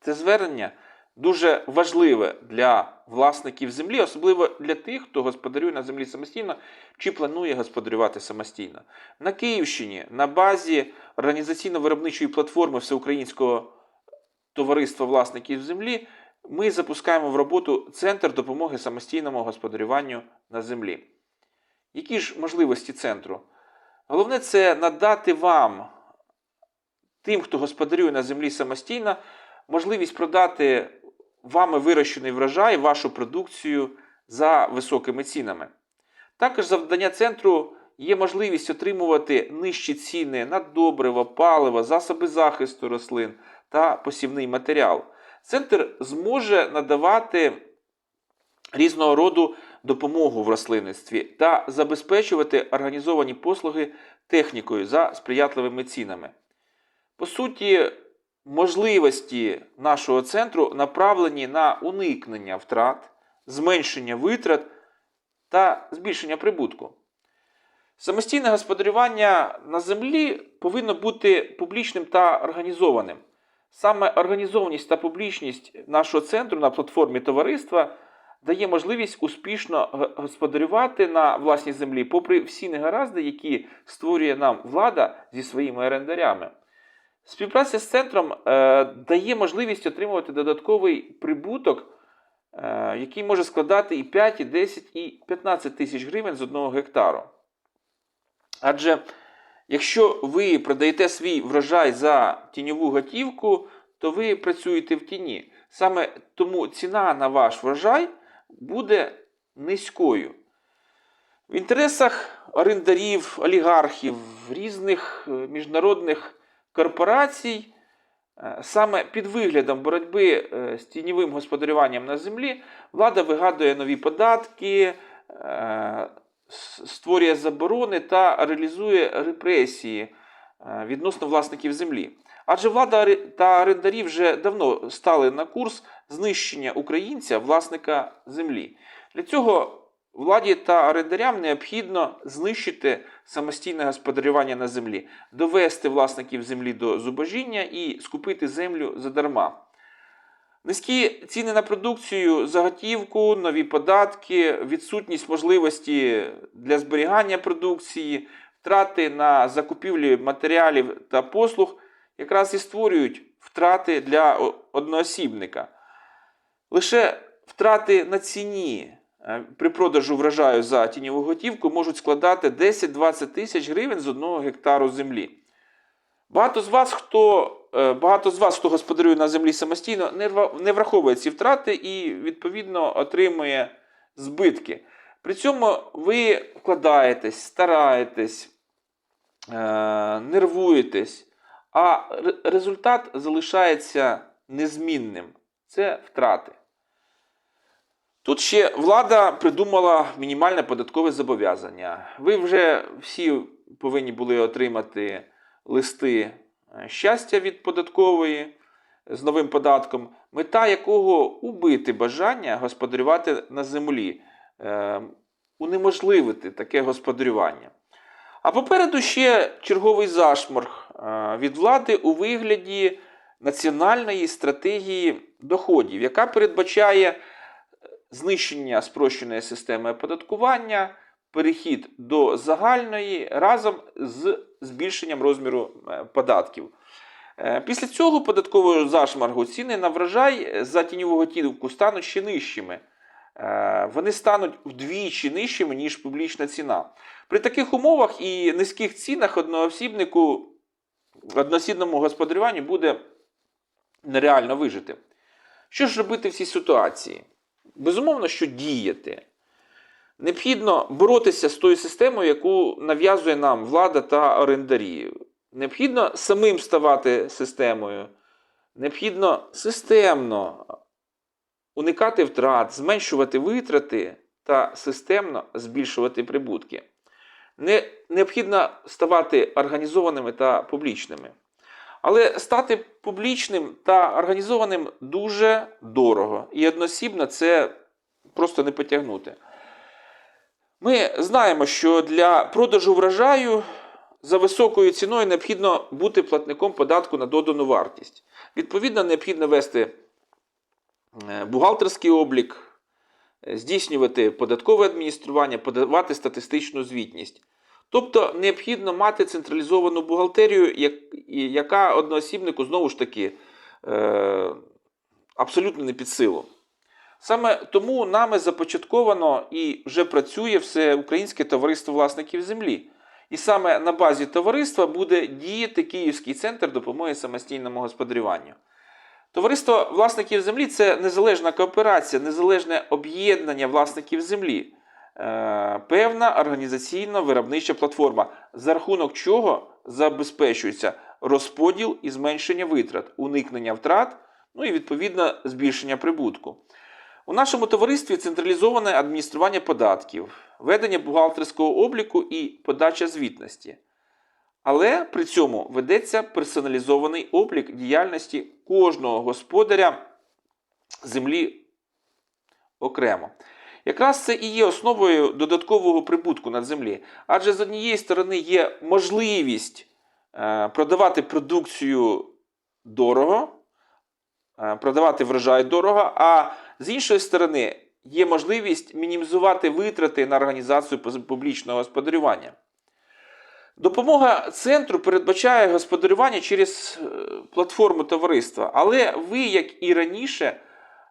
Це звернення дуже важливе для власників землі, особливо для тих, хто господарює на землі самостійно чи планує господарювати самостійно. На Київщині на базі організаційно-виробничої платформи Всеукраїнського товариства власників землі ми запускаємо в роботу Центр допомоги самостійному господарюванню на землі. Які ж можливості центру? Головне це надати вам, тим, хто господарює на землі самостійно, можливість продати вами вирощений врожай, вашу продукцію за високими цінами. Також завдання центру є можливість отримувати нижчі ціни на добриво, паливо, засоби захисту рослин та посівний матеріал. Центр зможе надавати різного роду допомогу в рослинництві та забезпечувати організовані послуги технікою за сприятливими цінами. По суті, можливості нашого центру направлені на уникнення втрат, зменшення витрат та збільшення прибутку. Самостійне господарювання на землі повинно бути публічним та організованим. Саме організованість та публічність нашого центру на платформі товариства дає можливість успішно господарювати на власній землі, попри всі негаразди, які створює нам влада зі своїми орендарями. Співпраця з центром е, дає можливість отримувати додатковий прибуток, е, який може складати і 5, і 10, і 15 тисяч гривень з одного гектару. Адже якщо ви продаєте свій врожай за тіньову готівку, то ви працюєте в тіні. Саме тому ціна на ваш врожай буде низькою. В інтересах орендарів, олігархів, різних е, міжнародних корпорацій, е, саме під виглядом боротьби е, з тіньовим господарюванням на землі, влада вигадує нові податки, е, створює заборони та реалізує репресії відносно власників землі. Адже влада та орендарі вже давно стали на курс знищення українця, власника землі. Для цього владі та орендарям необхідно знищити самостійне господарювання на землі, довести власників землі до зубожіння і скупити землю задарма. Низькі ціни на продукцію, заготівку, нові податки, відсутність можливості для зберігання продукції, втрати на закупівлі матеріалів та послуг якраз і створюють втрати для одноосібника. Лише втрати на ціні при продажу врожаю за тіньову готівку можуть складати 10-20 тисяч гривень з одного гектару землі. Багато з вас, хто, е, багато з вас, хто господарює на землі самостійно, не враховує ці втрати і, відповідно, отримує збитки. При цьому ви вкладаєтесь, стараєтесь, е, нервуєтесь, а результат залишається незмінним. Це втрати. Тут ще влада придумала мінімальне податкове зобов'язання. Ви вже всі повинні були отримати листи е, щастя від податкової з новим податком, мета якого убити бажання господарювати на землі, е, унеможливити таке господарювання. А попереду ще черговий зашморг е, від влади у вигляді національної стратегії доходів, яка передбачає знищення спрощеної системи оподаткування, перехід до загальної разом з збільшенням розміру е, податків. Е, Після цього податкового зашмаргу ціни на врожай за тіньову готівку стануть ще нижчими. Е, Вони стануть вдвічі нижчими, ніж публічна ціна. При таких умовах і низьких цінах одноосібнику, одноосібному господарюванню буде нереально вижити. Що ж робити в цій ситуації? Безумовно, що діяти. Необхідно боротися з тою системою, яку нав'язує нам влада та орендарі. Необхідно самим ставати системою. Необхідно системно уникати втрат, зменшувати витрати та системно збільшувати прибутки. Не, необхідно ставати організованими та публічними. Але стати публічним та організованим дуже дорого. І односібно це просто не потягнути. Ми знаємо, що для продажу врожаю за високою ціною необхідно бути платником податку на додану вартість. Відповідно, необхідно вести е, бухгалтерський облік, е, здійснювати податкове адміністрування, подавати статистичну звітність. Тобто необхідно мати централізовану бухгалтерію, яка одноосібнику знову ж таки е, абсолютно не під силу. Саме тому нами започатковано і вже працює Всеукраїнське товариство власників землі. І саме на базі товариства буде діяти Київський центр допомоги самостійному господарюванню. Товариство власників землі це незалежна кооперація, незалежне об'єднання власників землі, певна організаційно виробнича платформа, за рахунок чого забезпечується розподіл і зменшення витрат, уникнення втрат, ну і відповідно збільшення прибутку. У нашому товаристві централізоване адміністрування податків, ведення бухгалтерського обліку і подача звітності. Але при цьому ведеться персоналізований облік діяльності кожного господаря землі окремо. Якраз це і є основою додаткового прибутку над землі. Адже з однієї сторони є можливість е, продавати продукцію дорого, е, продавати врожай дорого, а з іншої сторони є можливість мінімізувати витрати на організацію публічного господарювання. Допомога центру передбачає господарювання через е, платформу товариства, але ви, як і раніше,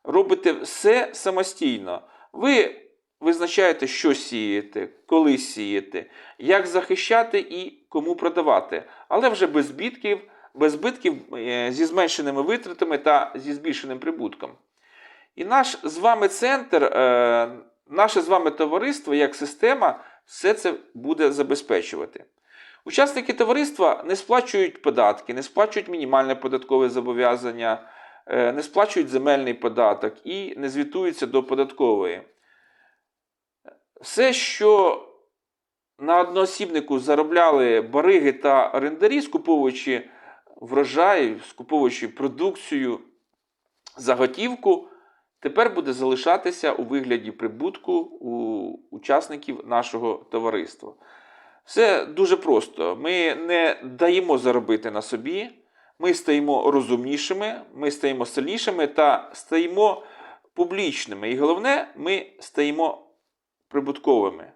робите все самостійно. Ви визначаєте, що сієте, коли сієте, як захищати і кому продавати, але вже без збитків, без збитків е, зі зменшеними витратами та зі збільшеним прибутком. І наш з вами центр, е, наше з вами товариство як система все це буде забезпечувати. Учасники товариства не сплачують податки, не сплачують мінімальне податкове зобов'язання, не сплачують земельний податок і не звітуються до податкової. Все, що на одноосібнику заробляли бариги та орендарі, скуповуючи врожай, скуповуючи продукцію за готівку, тепер буде залишатися у вигляді прибутку у учасників нашого товариства. Все дуже просто. Ми не даємо заробити на собі, ми стаємо розумнішими, ми стаємо сильнішими та стаємо публічними. І головне, ми стаємо прибутковими.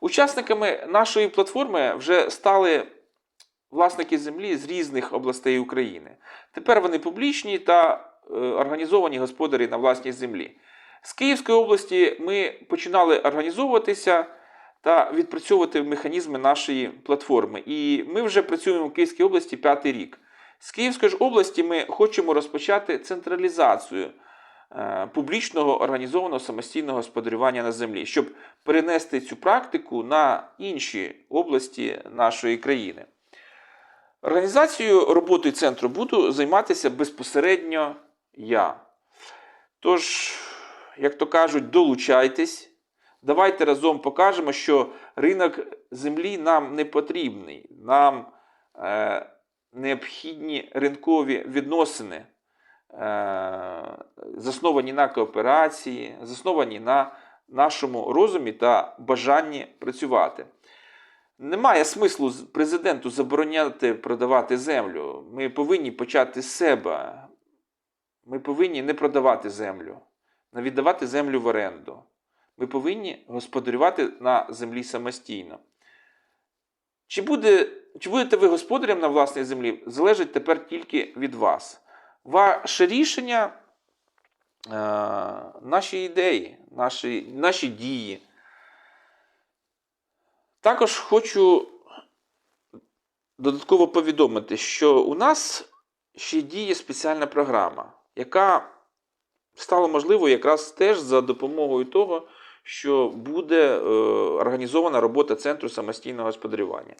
Учасниками нашої платформи вже стали власники землі з різних областей України. Тепер вони публічні та е, організовані господарі на власній землі. З Київської області ми починали організовуватися та відпрацьовувати механізми нашої платформи. І ми вже працюємо в Київській області п'ятий рік. З Київської ж області ми хочемо розпочати централізацію е, публічного організованого самостійного господарювання на землі, щоб перенести цю практику на інші області нашої країни. Організацією роботи центру буду займатися безпосередньо я. Тож, як то кажуть, долучайтесь. Давайте разом покажемо, що ринок землі нам не потрібний. Нам е, необхідні ринкові відносини, е, засновані на кооперації, засновані на нашому розумі та бажанні працювати. Немає смислу президенту забороняти продавати землю. Ми повинні почати з себе. Ми повинні не продавати землю, не віддавати землю в оренду. Ми повинні господарювати на землі самостійно. Чи, буде, чи будете ви господарем на власній землі, залежить тепер тільки від вас. Ваше рішення, е, наші ідеї, наші, наші дії. Також хочу додатково повідомити, що у нас ще діє спеціальна програма, яка стала можливою якраз теж за допомогою того, що буде е, організована робота Центру самостійного господарювання.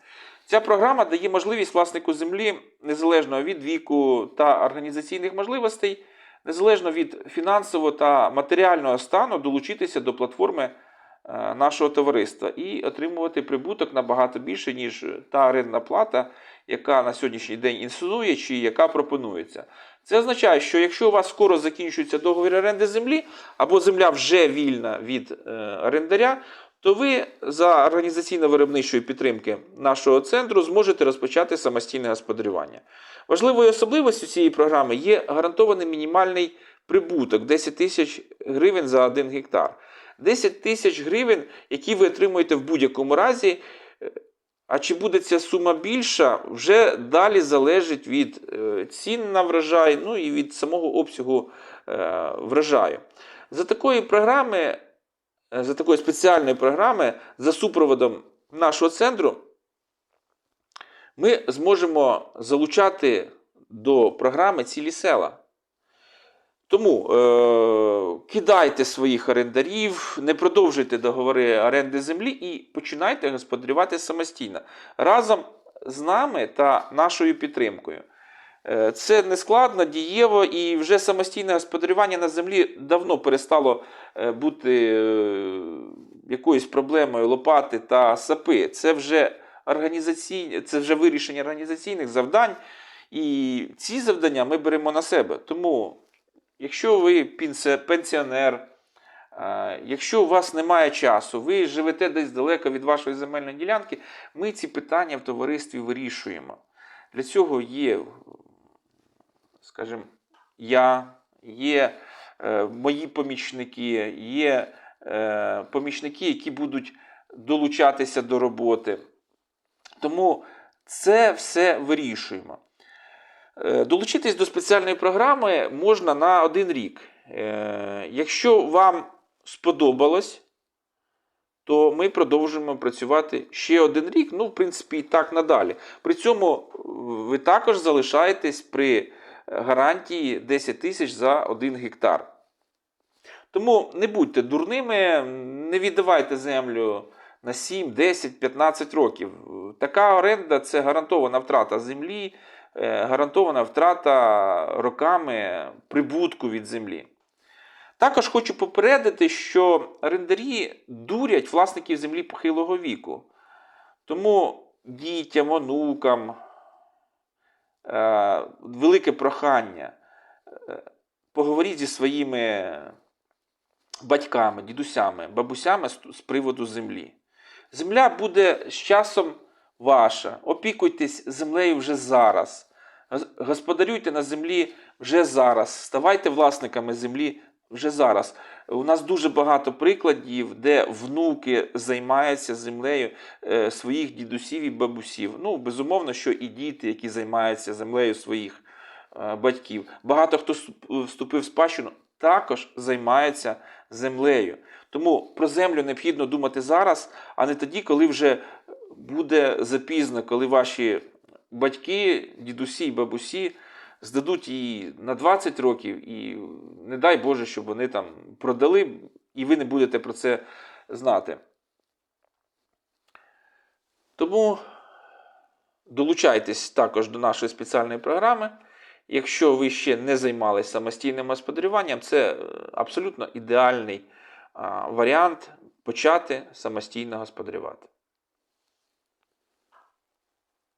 Ця програма дає можливість власнику землі, незалежно від віку та організаційних можливостей, незалежно від фінансового та матеріального стану, долучитися до платформи е, нашого товариства і отримувати прибуток набагато більше, ніж та орендна плата, яка на сьогоднішній день існує чи яка пропонується. Це означає, що якщо у вас скоро закінчується договір оренди землі, або земля вже вільна від е, орендаря, то ви за організаційно-виробничої підтримки нашого центру зможете розпочати самостійне господарювання. Важливою особливістю цієї програми є гарантований мінімальний прибуток 10 тисяч гривень за 1 гектар. 10 тисяч гривень, які ви отримуєте в будь-якому разі. А чи буде ця сума більша, вже далі залежить від е, цін на врожай, ну і від самого обсягу е, врожаю. За такої програми, е, за такої спеціальної програми, за супроводом нашого центру, ми зможемо залучати до програми цілі села. Тому е, кидайте своїх орендарів, не продовжуйте договори оренди землі і починайте господарювати самостійно разом з нами та нашою підтримкою. Е, Це нескладно, дієво і вже самостійне господарювання на землі давно перестало е, бути е, якоюсь проблемою лопати та сапи. Це вже організаційні, це вже вирішення організаційних завдань. І ці завдання ми беремо на себе. Тому, якщо ви пенсіонер, е, якщо у вас немає часу, ви живете десь далеко від вашої земельної ділянки, ми ці питання в товаристві вирішуємо. Для цього є, скажімо, я, є е, мої помічники, є е, помічники, які будуть долучатися до роботи. Тому це все вирішуємо. Е, Долучитись до спеціальної програми можна на один рік. Е, Якщо вам сподобалось, то ми продовжуємо працювати ще один рік, ну, в принципі, і так надалі. При цьому е, ви також залишаєтесь при гарантії 10 тисяч за 1 гектар. Тому не будьте дурними, не віддавайте землю на 7, 10, 15 років. Така оренда це гарантована втрата землі, гарантована втрата роками прибутку від землі. Також хочу попередити, що орендарі дурять власників землі похилого віку. Тому дітям, онукам е, велике прохання. е, Поговоріть зі своїми батьками, дідусями, бабусями з, з приводу землі. Земля буде з часом ваша. Опікуйтесь землею вже зараз. Господарюйте на землі вже зараз. Ставайте власниками землі вже зараз. У нас дуже багато прикладів, де внуки займаються землею е, своїх дідусів і бабусів. Ну, безумовно, що і діти, які займаються землею своїх е, батьків. Багато хто вступив в спадщину, також займаються землею. Тому про землю необхідно думати зараз, а не тоді, коли вже буде запізно, коли ваші батьки, дідусі і бабусі здадуть її на 20 років, і не дай Боже, щоб вони там продали, і ви не будете про це знати. Тому долучайтесь також до нашої спеціальної програми. Якщо ви ще не займалися самостійним господарюванням, це е, абсолютно ідеальний варіант почати самостійно господарювати.